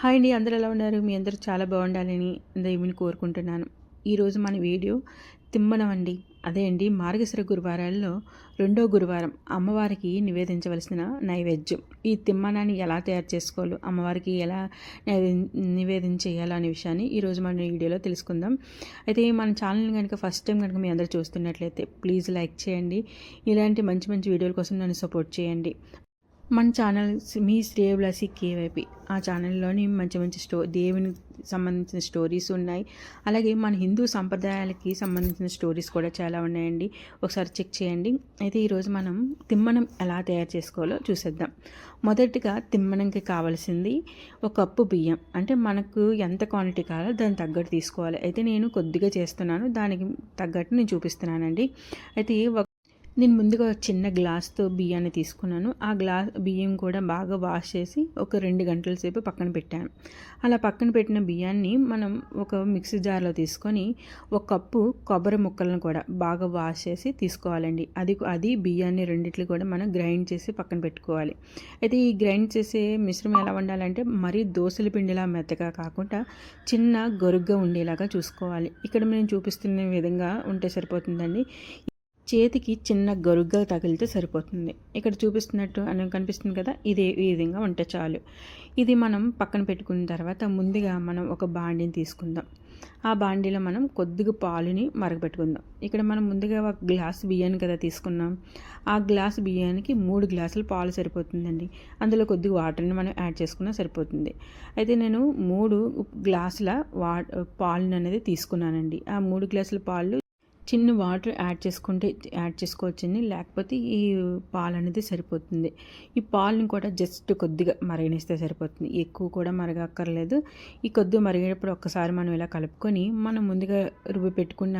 Hi అండి అందరూ ఎలా ఉన్నారు? మీ అందరూ చాలా బాగుండాలని దైవుని కోరుకుంటున్నాను. ఈరోజు మన వీడియో తిమ్మనం అండి. అదే అండి మార్గశిర గురువారాల్లో రెండో గురువారం అమ్మవారికి నివేదించవలసిన నైవేద్యం. ఈ తిమ్మనాన్ని ఎలా తయారు చేసుకోవాలో అమ్మవారికి ఎలా నివేదన చేయాలో అనే విషయాన్ని ఈరోజు మన వీడియోలో తెలుసుకుందాం. అయితే మన ఛానల్ని కనుక ఫస్ట్ టైం కనుక మీ అందరూ చూస్తున్నట్లయితే ప్లీజ్ లైక్ చేయండి. ఇలాంటి మంచి మంచి వీడియోల కోసం నన్ను సపోర్ట్ చేయండి. మన ఛానల్ మీ శ్రేయబ్లసి కేవైపి. ఆ ఛానల్లోని మంచి మంచి స్టో దేవుని సంబంధించిన స్టోరీస్ ఉన్నాయి. అలాగే మన హిందూ సంప్రదాయాలకి సంబంధించిన స్టోరీస్ కూడా చాలా ఉన్నాయండి. ఒకసారి చెక్ చేయండి. అయితే ఈరోజు మనం తిమ్మనం ఎలా తయారు చేసుకోవాలో చూసేద్దాం. మొదటిగా తిమ్మనంకి కావాల్సింది ఒక కప్పు బియ్యం. అంటే మనకు ఎంత క్వాంటిటీ కావాలో దాని తగ్గట్టు తీసుకోవాలి. అయితే నేను కొద్దిగా చేస్తున్నాను. దానికి తగ్గట్టు నేను చూపిస్తున్నానండి. అయితే ఒక నేను ముందుగా చిన్న గ్లాస్తో బియ్యాన్ని తీసుకున్నాను. ఆ గ్లాస్ బియ్యం కూడా బాగా వాష్ చేసి ఒక రెండు గంటల సేపు పక్కన పెట్టాను. అలా పక్కన పెట్టిన బియ్యాన్ని మనం ఒక మిక్సీ జార్లో తీసుకొని ఒక కప్పు కొబ్బరి ముక్కలను కూడా బాగా వాష్ చేసి తీసుకోవాలండి. అది అది బియ్యాన్ని రెండిట్లు కూడా మనం గ్రైండ్ చేసి పక్కన పెట్టుకోవాలి. అయితే ఈ గ్రైండ్ చేసే మిశ్రమం ఎలా వండాలంటే మరీ దోశల పిండిలా మెత్తగా కాకుండా చిన్న గొరుగ్గా ఉండేలాగా చూసుకోవాలి. ఇక్కడ నేను చూపిస్తున్న విధంగా ఉంటే సరిపోతుందండి. చేతికి చిన్న గరుగ్గలు తగిలితే సరిపోతుంది. ఇక్కడ చూపిస్తున్నట్టు అని కనిపిస్తుంది కదా ఇదే ఈ విధంగా ఉంటే చాలు. ఇది మనం పక్కన పెట్టుకున్న తర్వాత ముందుగా మనం ఒక బాండిని తీసుకుందాం. ఆ బాండీలో మనం కొద్దిగా పాలుని మరగపెట్టుకుందాం. ఇక్కడ మనం ముందుగా ఒక గ్లాస్ బియ్యాన్ని కదా తీసుకున్నాం. ఆ గ్లాస్ బియ్యానికి మూడు గ్లాసులు పాలు సరిపోతుందండి. అందులో కొద్దిగా వాటర్ని మనం యాడ్ చేసుకున్నా సరిపోతుంది. అయితే నేను మూడు గ్లాసుల వా పాలను అనేది తీసుకున్నానండి. ఆ మూడు గ్లాసుల పాలు చిన్న వాటర్ యాడ్ చేసుకుంటే యాడ్ చేసుకోవచ్చండి. లేకపోతే ఈ పాలు అనేది సరిపోతుంది. ఈ పాలను కూడా జస్ట్ కొద్దిగా మరగనిస్తే సరిపోతుంది. ఎక్కువ కూడా మరగక్కర్లేదు. ఈ కొద్దిగా మరిగేటప్పుడు ఒక్కసారి మనం ఇలా కలుపుకొని మనం ముందుగా రుబ్బి పెట్టుకున్న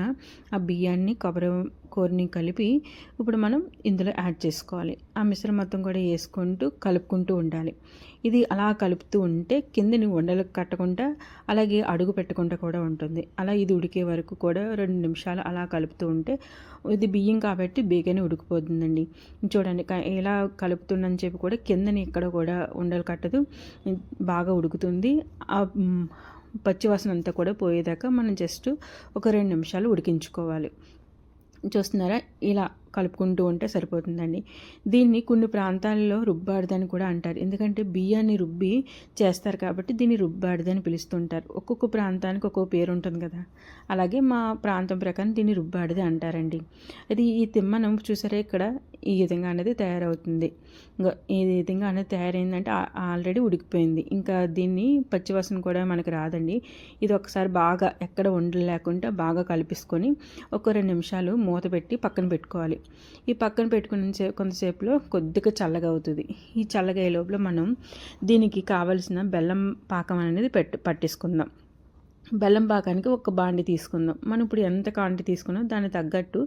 ఆ బియ్యాన్ని కొబ్బరి కూరని కలిపి ఇప్పుడు మనం ఇందులో యాడ్ చేసుకోవాలి. ఆ మిశ్రమం మొత్తం కూడా వేసుకుంటూ కలుపుకుంటూ ఉండాలి. ఇది అలా కలుపుతూ ఉంటే కిందని వండలకు కట్టకుండా అలాగే అడుగు పెట్టకుండా కూడా ఉంటుంది. అలా ఇది ఉడికే వరకు కూడా రెండు నిమిషాలు అలా కలుపుతూ ఉంటే ఇది బియ్యం కాబట్టి బేగానే ఉడికిపోతుందండి. చూడండి ఎలా కలుపుతుందని చెప్పి కూడా కిందని ఇక్కడ కూడా ఉండలు కట్టదు. బాగా ఉడుకుతుంది. ఆ పచ్చివాసన అంతా కూడా పోయేదాకా మనం జస్ట్ ఒక రెండు నిమిషాలు ఉడికించుకోవాలి. చూస్తున్నారా? ఇలా కలుపుకుంటూ ఉంటే సరిపోతుందండి. దీన్ని కొన్ని ప్రాంతాల్లో రుబ్బాడిదని కూడా అంటారు. ఎందుకంటే బియ్యాన్ని రుబ్బి చేస్తారు కాబట్టి దీన్ని రుబ్బాడిదని పిలుస్తుంటారు. ఒక్కొక్క ప్రాంతానికి ఒక్కొక్క పేరు ఉంటుంది కదా. అలాగే మా ప్రాంతం ప్రకారం దీన్ని రుబ్బాడిది అంటారండి. అది ఈ తిమ్మనం చూసారా? ఇక్కడ ఈ విధంగా అనేది తయారవుతుంది. ఇంకా ఈ విధంగా అనేది తయారైందంటే ఆల్రెడీ ఉడికిపోయింది. ఇంకా దీన్ని పచ్చివాసన కూడా మనకు రాదండి. ఇది ఒకసారి బాగా ఎక్కడ ఉండలు లేకుండా బాగా కలిపేసుకొని ఒక రెండు నిమిషాలు మూత పెట్టి పక్కన పెట్టుకోవాలి. ఈ పక్కన పెట్టుకున్న కొంతసేపులో కొద్దిగా చల్లగా అవుతుంది ఈ చల్లగా అయ్యే లోపల మనం దీనికి కావలసిన బెల్లం పాకం అనేది పెట్టు పట్టేసుకుందాం. బెల్లం పాకానికి ఒక బాండి తీసుకుందాం. మనం ఇప్పుడు ఎంత క్వాంటిటీ తీసుకున్నాం దానికి తగ్గట్టు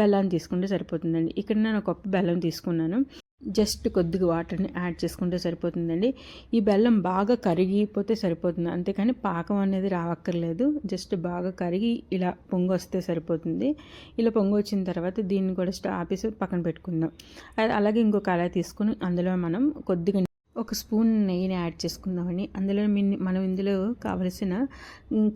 బెల్లాన్ని తీసుకుంటే సరిపోతుందండి. ఇక్కడ నేను ఒక బెల్లం తీసుకున్నాను. జస్ట్ కొద్దిగా వాటర్ని యాడ్ చేసుకుంటే సరిపోతుందండి. ఈ బెల్లం బాగా కరిగిపోతే సరిపోతుంది. అంతేకాని పాకం అనేది రావక్కర్లేదు. జస్ట్ బాగా కరిగి ఇలా పొంగు వస్తే సరిపోతుంది. ఇలా పొంగు వచ్చిన తర్వాత దీన్ని కూడా స్టా ఆపేసి పక్కన పెట్టుకుందాం. అలాగే ఇంకొక కళాయి తీసుకుని అందులో మనం కొద్దిగా ఒక స్పూన్ నెయ్యిని యాడ్ చేసుకుందామని అందులో మనం ఇందులో కావలసిన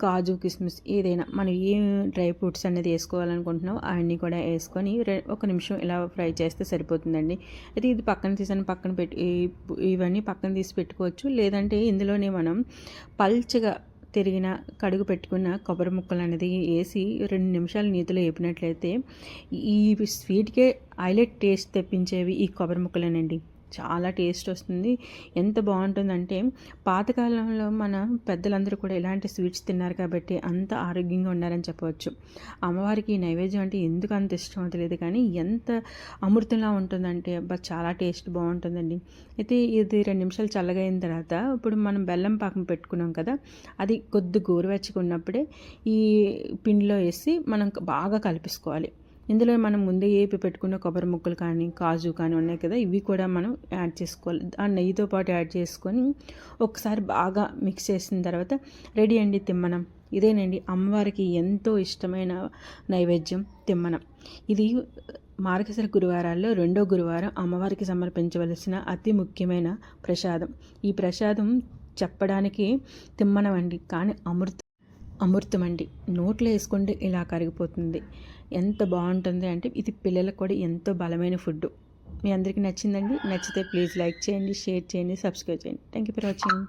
కాజు కిస్మిస్ ఏదైనా మనం ఏ డ్రై ఫ్రూట్స్ అనేది వేసుకోవాలనుకుంటున్నాం అవన్నీ కూడా వేసుకొని ఒక నిమిషం ఇలా ఫ్రై చేస్తే సరిపోతుందండి. అయితే ఇది పక్కన తీసాను పక్కన పెట్టి ఇవన్నీ పక్కన తీసి పెట్టుకోవచ్చు. లేదంటే ఇందులోనే మనం పల్చగా తిరిగిన కడుగు పెట్టుకున్న కొబ్బరి ముక్కలు అనేది వేసి రెండు నిమిషాలు నీతిలో వేపినట్లయితే ఈ స్వీట్కే హైలైట్ టేస్ట్ తెప్పించేవి ఈ కొబ్బరి ముక్కలేనండి. చాలా టేస్ట్ వస్తుంది. ఎంత బాగుంటుందంటే పాతకాలంలో మన పెద్దలందరూ కూడా ఇలాంటి స్వీట్స్ తిన్నారు కాబట్టి అంత ఆరోగ్యంగా ఉన్నారని చెప్పవచ్చు. అమ్మవారికి నైవేద్యం అంటే ఎందుకు అంత ఇష్టం తెలియదు కానీ ఎంత అమృతంలా ఉంటుందంటే అబ్బా చాలా టేస్ట్ బాగుంటుందండి. అయితే ఇది రెండు నిమిషాలు చల్లగైన అయిన తర్వాత ఇప్పుడు మనం బెల్లం పాకం పెట్టుకున్నాం కదా అది కొద్ది గోరువెచ్చకున్నప్పుడే ఈ పిండిలో వేసి మనం బాగా కలిపేసుకోవాలి. ఇందులో మనం ముందే ఏపి పెట్టుకున్న కొబ్బరి ముక్కలు కానీ కాజు కానీ ఉన్నాయి కదా ఇవి కూడా మనం యాడ్ చేసుకోవాలి. ఆ నెయ్యితో పాటు యాడ్ చేసుకొని ఒకసారి బాగా మిక్స్ చేసిన తర్వాత రెడీ అండి తిమ్మనం. ఇదేనండి అమ్మవారికి ఎంతో ఇష్టమైన నైవేద్యం తిమ్మనం. ఇది మార్గశిర గురువారాల్లో రెండో గురువారం అమ్మవారికి సమర్పించవలసిన అతి ముఖ్యమైన ప్రసాదం. ఈ ప్రసాదం చెప్పడానికి తిమ్మనం అండి కానీ అమృత అమృతం అండి నోట్లో వేసుకుంటే ఇలా కరిగిపోతుంది. ఎంత బాగుంటుంది అంటే ఇది పిల్లలకు కూడా ఎంతో బలమైన ఫుడ్ మీ అందరికీ నచ్చిందండి. నచ్చితే ప్లీజ్ లైక్ చేయండి షేర్ చేయండి సబ్స్క్రైబ్ చేయండి. Thank you for watching